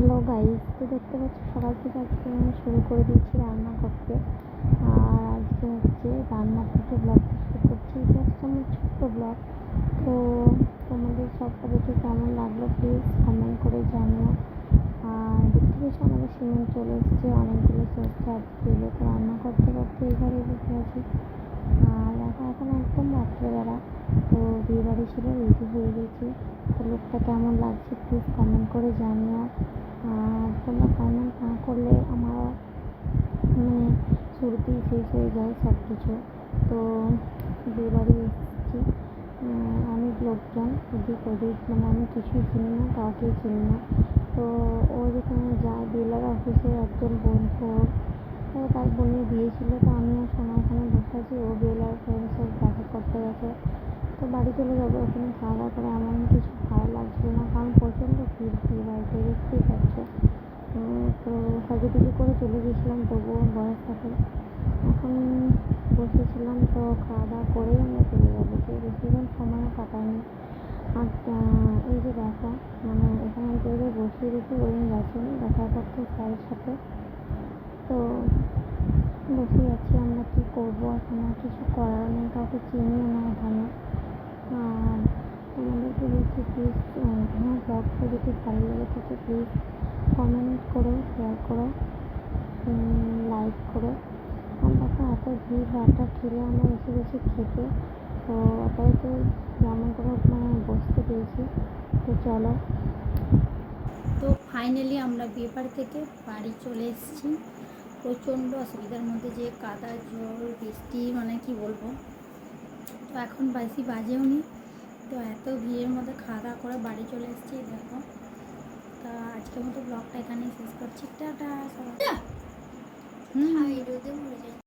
Hello guys তো দেখতে পাচ্ছি, সকাল থেকে আজকে আমি শুরু করে দিয়েছি রান্না করতে। আর আজকে হচ্ছে রান্না থেকে ব্লগ শুরু করছি। এটা হচ্ছে আমার ছোট্ট ব্লগ তো তোমাদের সবটা দেখে কেমন লাগল প্লিজ কমেন্ট করে জানিও। আর দেখতে পাচ্ছি আমাদের সিমেন্ট চলে এসেছে। অনেকগুলো সস্তা দিল তো রান্না করতে করতে এই ঘরে বসে আছি। আর এখন এখন একদম রাত্রেবেলা। তো বিয়ে বাড়ি ছিল রেডি হয়ে গেছি। তো লুকটা কেমন লাগছে প্লিজ কমেন্ট করে জানিও। তোমরা কমেন্ট না করলে আমার মানে শুরুতেই শেষ হয়ে যায় সব কিছু তো বিয়ে বাড়ি এসেছি অনেক লোকজন এদিক ওদিক মানে আমি কিছুই চিনি না কাউকেই চিনি না। তো ও যেখানে যায়, ডিলার অফিসের একজন বন্ধু তো তার বোনের বিয়ে ছিল, তো আমিও সময় এখানে বসে আছি। ও বেলার ফ্রেন্ডসের দেখা করতে গেছে। তো বাড়ি চলে যাব, ওখানে খাওয়া দাওয়া করে এমন কিছু ভালো লাগছিল না কারণ প্রচণ্ড ভিড় ভিড় বাড়িতে উম, তো সাজুগুজু করে চলে গেছিলাম তবুও বয়স থাকে। এখন বসেছিলাম তো খাওয়া দাওয়া করেই আমরা চলে যাব। তো বেশিক্ষণ সময়ও কাটায়নি আর এই যে দেখো মানে এখানে জায়গায় বসিয়ে রেখে ওই গেছেন দেখা করতে স্যারের সাথে। তো বসে আছি আমরা কী করব? এখন কিছু করার নেই কাউকে চিনিও না এখানে আর তোমাদেরকে বলছি প্লিজ আমার ব্লগটা যদি ভালো লেগে থাকে প্লিজ কমেন্ট করো শেয়ার করো লাইক করো। আর দেখো এত ভিড় ভাড়টা ঠেলে আমরা এসে গেছি খেতে। তো আপাতত যেমন করে মানে বসতে পেরেছি। তো চলো। তো ফাইনালি আমরা বিয়েবাড়ি থেকে বাড়ি চলে এসেছি। প্রচণ্ড অসুবিধার মধ্যে যে কাদা জল বৃষ্টি মানে কি বলব? তো এখন বেশি বাজেও নি। তো এত ভিড়ের মধ্যে খাওয়া দাওয়া করে বাড়ি চলে এসেছি, দেখো। তা আজকের মতো ব্লগটা এখানেই শেষ করছি। টাটা, সবাই। হুম যাচ্ছে।